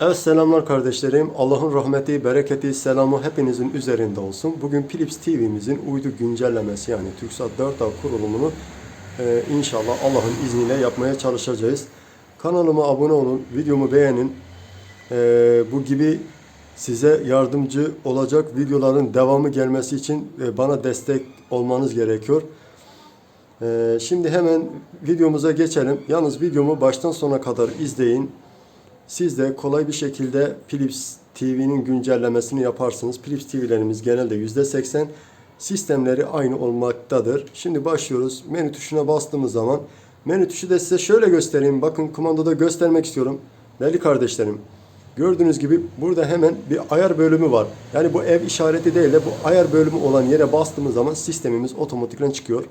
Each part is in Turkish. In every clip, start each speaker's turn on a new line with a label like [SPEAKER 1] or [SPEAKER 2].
[SPEAKER 1] Evet selamlar kardeşlerim. Allah'ın rahmeti, bereketi, selamı hepinizin üzerinde olsun. Bugün Philips TV'mizin uydu güncellemesi yani TürkSat 4A kurulumunu e, inşallah Allah'ın izniyle yapmaya çalışacağız. Kanalıma abone olun, videomu beğenin. E, bu gibi size yardımcı olacak videoların devamı gelmesi için e, bana destek olmanız gerekiyor. Ee, şimdi hemen videomuza geçelim. Yalnız videomu baştan sona kadar izleyin. Siz de kolay bir şekilde Philips TV'nin güncellemesini yaparsınız. Philips TV'lerimiz genelde %80 sistemleri aynı olmaktadır. Şimdi başlıyoruz. Menü tuşuna bastığımız zaman menü tuşu da size şöyle göstereyim. Bakın kumandoda göstermek istiyorum. Değerli kardeşlerim. Gördüğünüz gibi burada hemen bir ayar bölümü var. Yani bu ev işareti değil de bu ayar bölümü olan yere bastığımız zaman sistemimiz otomatikten çıkıyor.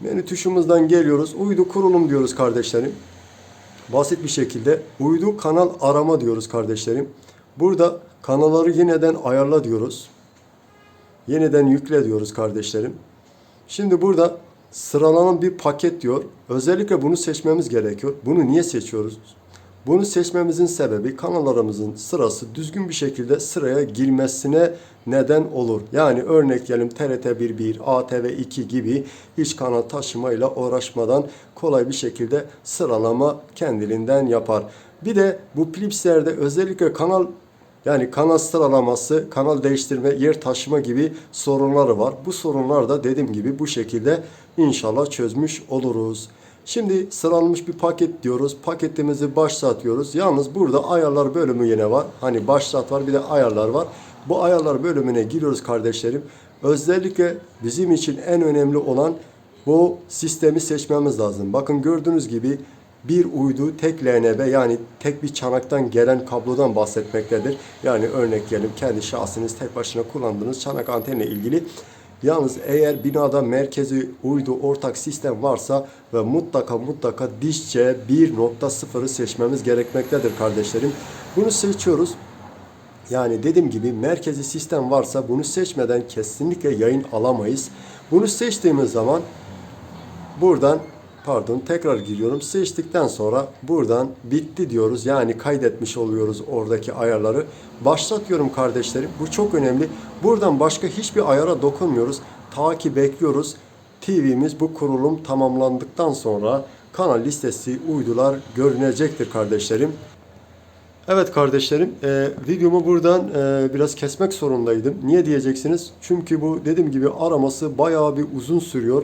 [SPEAKER 1] Menü tuşumuzdan geliyoruz. Uydu kurulum diyoruz kardeşlerim. Basit bir şekilde uydu kanal arama diyoruz kardeşlerim. Burada kanalları yeniden ayarla diyoruz. Yeniden yükle diyoruz kardeşlerim. Şimdi burada sıralanan bir paket diyor. Özellikle bunu seçmemiz gerekiyor. Bunu niye seçiyoruz? Bunu seçmemizin sebebi kanallarımızın sırası düzgün bir şekilde sıraya girmesine neden olur. Yani örnek diyelim TRT 11, ATV 2 gibi hiç kanal taşımayla uğraşmadan kolay bir şekilde sıralama kendiliğinden yapar. Bir de bu Philips'lerde özellikle kanal yani kanal sıralaması, kanal değiştirme, yer taşıma gibi sorunları var. Bu sorunlar da dediğim gibi bu şekilde inşallah çözmüş oluruz. Şimdi sıralanmış bir paket diyoruz. Paketimizi başlatıyoruz. Yalnız burada ayarlar bölümü yine var. Hani başlat var bir de ayarlar var. Bu ayarlar bölümüne giriyoruz kardeşlerim. Özellikle bizim için en önemli olan bu sistemi seçmemiz lazım. Bakın gördüğünüz gibi bir uydu tek LNB yani tek bir çanaktan gelen kablodan bahsetmektedir. Yani örnek diyelim kendi şahsınız tek başına kullandığınız çanak antenle ilgili Yalnız eğer binada merkezi uydu ortak sistem varsa ve mutlaka mutlaka dişçe 1.0'ı seçmemiz gerekmektedir kardeşlerim. Bunu seçiyoruz. Yani dediğim gibi merkezi sistem varsa bunu seçmeden kesinlikle yayın alamayız. Bunu seçtiğimiz zaman buradan pardon tekrar giriyorum. Seçtikten sonra buradan bitti diyoruz. Yani kaydetmiş oluyoruz oradaki ayarları. Başlat diyorum kardeşlerim. Bu çok önemli. Buradan başka hiçbir ayara dokunmuyoruz. Ta ki bekliyoruz. TV'miz bu kurulum tamamlandıktan sonra kanal listesi uydular görünecektir kardeşlerim. Evet kardeşlerim, e, videomu buradan e, biraz kesmek zorundaydım. Niye diyeceksiniz? Çünkü bu dediğim gibi araması bayağı bir uzun sürüyor.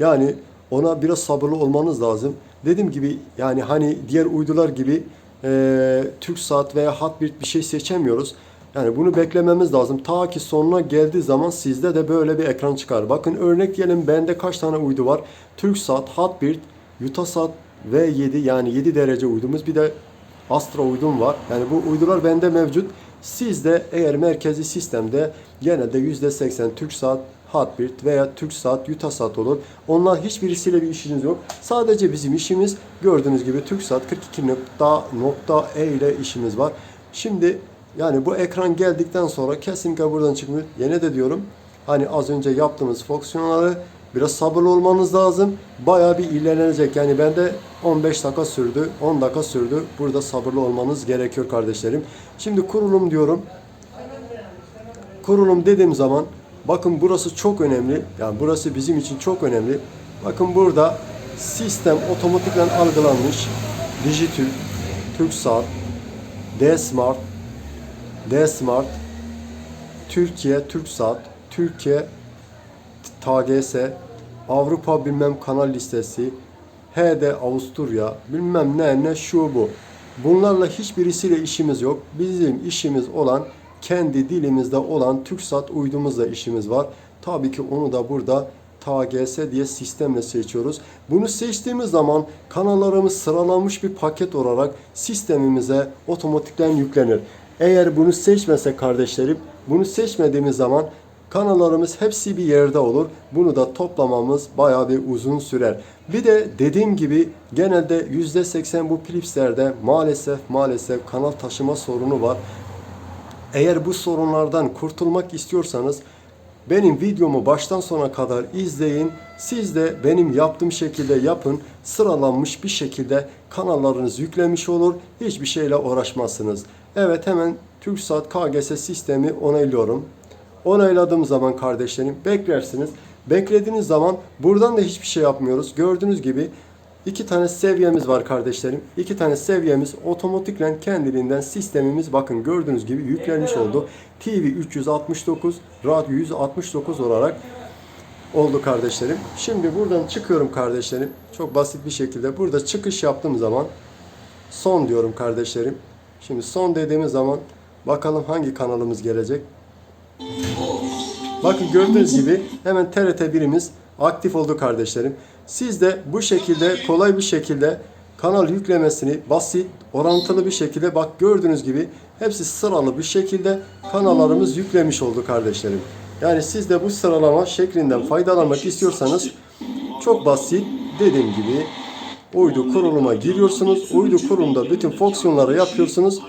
[SPEAKER 1] Yani ona biraz sabırlı olmanız lazım. Dediğim gibi yani hani diğer uydular gibi e, TürkSat veya Hotbird bir şey seçemiyoruz. Yani bunu beklememiz lazım. Ta ki sonuna geldiği zaman sizde de böyle bir ekran çıkar. Bakın örnek diyelim bende kaç tane uydu var? TürkSat, Hotbird, Utasat V7 yani 7 derece uydumuz. Bir de Astra uydum var. Yani bu uydular bende mevcut. Sizde eğer merkezi sistemde genelde %80 TürkSat, Hotbird veya TürkSat, Utasat olur. Onlar hiçbirisiyle bir işiniz yok. Sadece bizim işimiz gördüğünüz gibi TürkSat 42.E ile işimiz var. Şimdi yani bu ekran geldikten sonra kesinlikle buradan çıkmıyor. Yine de diyorum hani az önce yaptığımız fonksiyonları biraz sabırlı olmanız lazım. Bayağı bir ilerlenecek. Yani bende 15 dakika sürdü, 10 dakika sürdü. Burada sabırlı olmanız gerekiyor kardeşlerim. Şimdi kurulum diyorum. Kurulum dediğim zaman bakın burası çok önemli. Yani burası bizim için çok önemli. Bakın burada sistem otomatikten algılanmış. Dijitürk, TürkSat, D-Smart, D-Smart, Türkiye, TürkSat, Türkiye, TGS, Avrupa bilmem kanal listesi, HD Avusturya, bilmem ne ne şu bu. Bunlarla hiçbirisiyle işimiz yok. Bizim işimiz olan kendi dilimizde olan TürkSat uydumuzla işimiz var. Tabii ki onu da burada TGS diye sistemle seçiyoruz. Bunu seçtiğimiz zaman kanallarımız sıralanmış bir paket olarak sistemimize otomatikten yüklenir. Eğer bunu seçmese kardeşlerim, bunu seçmediğimiz zaman kanallarımız hepsi bir yerde olur. Bunu da toplamamız bayağı bir uzun sürer. Bir de dediğim gibi genelde %80 bu Philips'lerde maalesef maalesef kanal taşıma sorunu var. Eğer bu sorunlardan kurtulmak istiyorsanız benim videomu baştan sona kadar izleyin. Siz de benim yaptığım şekilde yapın. Sıralanmış bir şekilde kanallarınız yüklemiş olur. Hiçbir şeyle uğraşmazsınız. Evet hemen TürkSat KGS sistemi onaylıyorum. Onayladığım zaman kardeşlerim beklersiniz. Beklediğiniz zaman buradan da hiçbir şey yapmıyoruz. Gördüğünüz gibi iki tane seviyemiz var kardeşlerim. İki tane seviyemiz otomatiklen kendiliğinden sistemimiz bakın gördüğünüz gibi yüklenmiş oldu. TV 369, radyo 169 olarak oldu kardeşlerim. Şimdi buradan çıkıyorum kardeşlerim. Çok basit bir şekilde burada çıkış yaptığım zaman son diyorum kardeşlerim. Şimdi son dediğimiz zaman bakalım hangi kanalımız gelecek. Bakın gördüğünüz gibi hemen TRT birimiz aktif oldu kardeşlerim. Siz de bu şekilde kolay bir şekilde kanal yüklemesini basit, orantılı bir şekilde bak gördüğünüz gibi hepsi sıralı bir şekilde kanallarımız yüklemiş oldu kardeşlerim. Yani siz de bu sıralama şeklinden faydalanmak istiyorsanız çok basit dediğim gibi uydu kuruluma giriyorsunuz. Uydu kurulumda bütün fonksiyonları yapıyorsunuz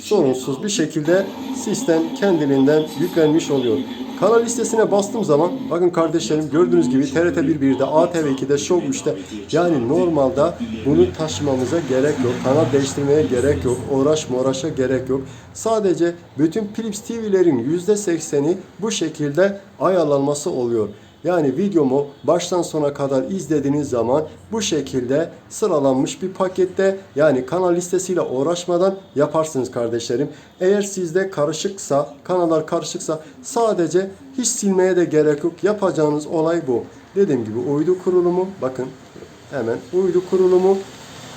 [SPEAKER 1] sorunsuz bir şekilde sistem kendiliğinden yüklenmiş oluyor. Kanal listesine bastığım zaman bakın kardeşlerim gördüğünüz gibi TRT 1'de, ATV 2'de, Show 3'te yani normalde bunu taşımamıza gerek yok. Kanal değiştirmeye gerek yok. Uğraşma uğraşa gerek yok. Sadece bütün Philips TV'lerin %80'i bu şekilde ayarlanması oluyor. Yani videomu baştan sona kadar izlediğiniz zaman bu şekilde sıralanmış bir pakette yani kanal listesiyle uğraşmadan yaparsınız kardeşlerim. Eğer sizde karışıksa, kanallar karışıksa sadece hiç silmeye de gerek yok. Yapacağınız olay bu. Dediğim gibi uydu kurulumu bakın hemen uydu kurulumu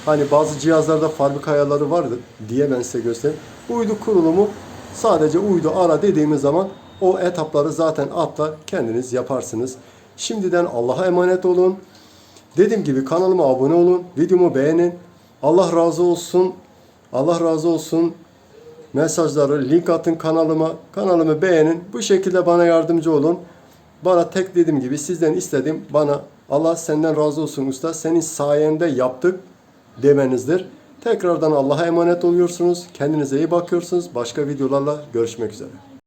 [SPEAKER 1] Hani bazı cihazlarda fabrika ayarları vardır diye ben size göstereyim. Uydu kurulumu sadece uydu ara dediğimiz zaman o etapları zaten atlar kendiniz yaparsınız. Şimdiden Allah'a emanet olun. Dediğim gibi kanalıma abone olun. Videomu beğenin. Allah razı olsun. Allah razı olsun. Mesajları link atın kanalıma. Kanalımı beğenin. Bu şekilde bana yardımcı olun. Bana tek dediğim gibi sizden istediğim bana Allah senden razı olsun usta. Senin sayende yaptık demenizdir. Tekrardan Allah'a emanet oluyorsunuz. Kendinize iyi bakıyorsunuz. Başka videolarla görüşmek üzere.